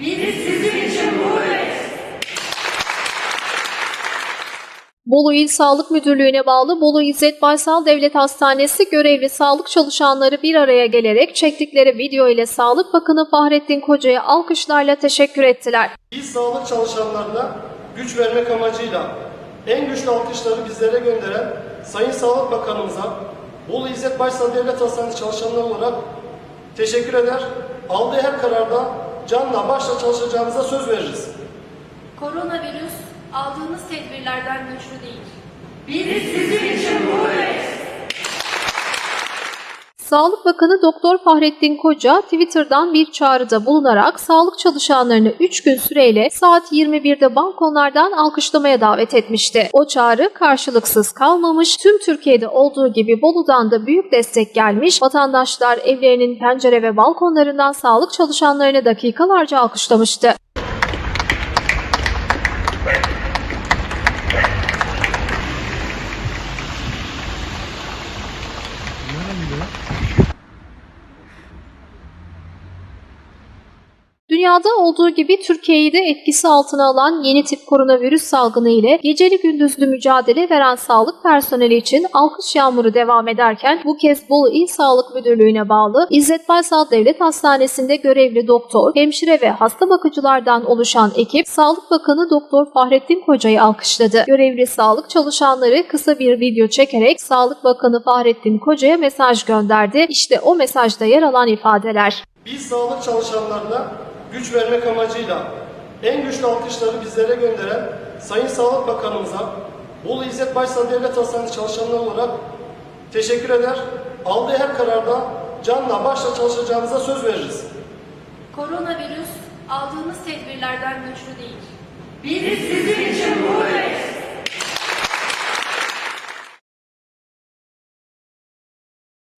Biz sizin için buradayız. Bolu İl Sağlık Müdürlüğü'ne bağlı Bolu İzzet Baysal Devlet Hastanesi görevli sağlık çalışanları bir araya gelerek çektikleri video ile Sağlık Bakanı Fahrettin Koca'ya alkışlarla teşekkür ettiler. İl sağlık çalışanlarına güç vermek amacıyla en güçlü alkışları bizlere gönderen Sayın Sağlık Bakanımıza Bolu İzzet Baysal Devlet Hastanesi çalışanları olarak teşekkür eder. Aldığı her kararda canla başla çalışacağımıza söz veririz. Koronavirüs aldığınız tedbirlerden güçlü değil. Biz sizin için buradayız. Sağlık Bakanı Doktor Fahrettin Koca Twitter'dan bir çağrıda bulunarak sağlık çalışanlarını 3 gün süreyle saat 21'de balkonlardan alkışlamaya davet etmişti. O çağrı karşılıksız kalmamış, tüm Türkiye'de olduğu gibi Bolu'dan da büyük destek gelmiş, vatandaşlar evlerinin pencere ve balkonlarından sağlık çalışanlarını dakikalarca alkışlamıştı. না Dünyada olduğu gibi Türkiye'yi de etkisi altına alan yeni tip koronavirüs salgını ile geceli gündüzlü mücadele veren sağlık personeli için alkış yağmuru devam ederken bu kez Bolu İl Sağlık Müdürlüğü'ne bağlı İzzet Baysal Devlet Hastanesi'nde görevli doktor, hemşire ve hasta bakıcılardan oluşan ekip Sağlık Bakanı Doktor Fahrettin Koca'yı alkışladı. Görevli sağlık çalışanları kısa bir video çekerek Sağlık Bakanı Fahrettin Koca'ya mesaj gönderdi. İşte o mesajda yer alan ifadeler. Biz sağlık çalışanlarına güç vermek amacıyla en güçlü alkışları bizlere gönderen Sayın Sağlık Bakanımıza Bolu İzzet Baysal Devlet Hastanesi çalışanları olarak teşekkür eder. Aldığı her kararda canla başla çalışacağımıza söz veririz. Koronavirüs aldığınız tedbirlerden güçlü değil. Biz